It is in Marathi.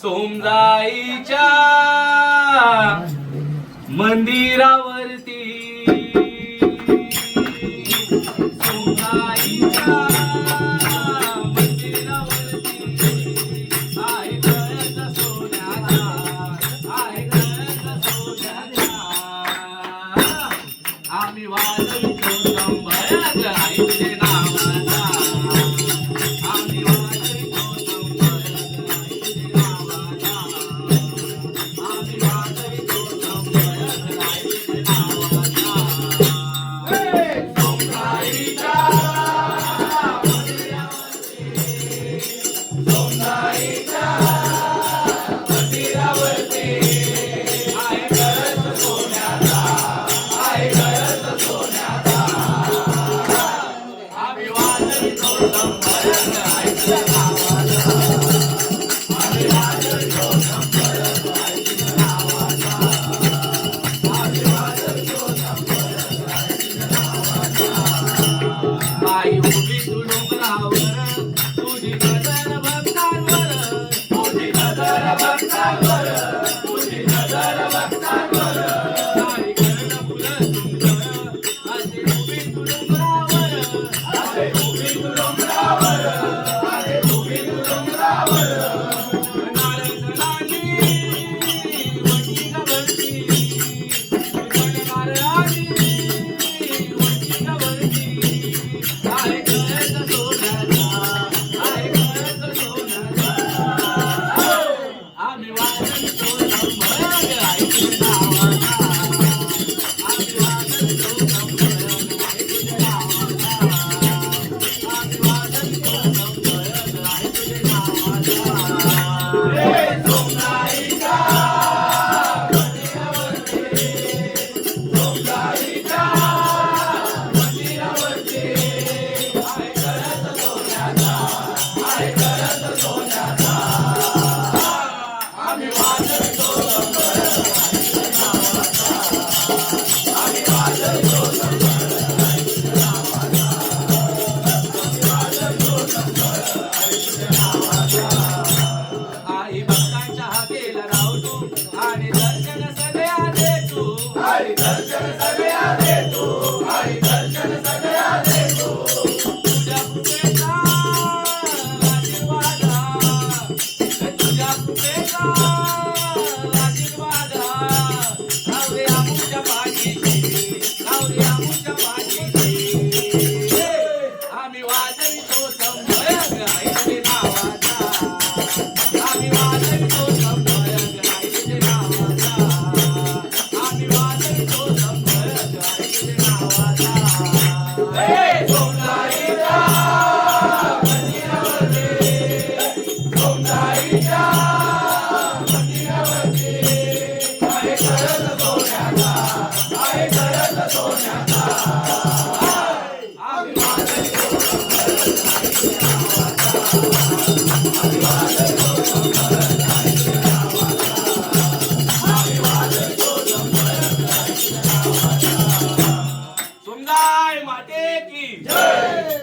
सोमजाईच्या मंदिरावरती आम्ही 爱你的人 સંદાય માટે જય.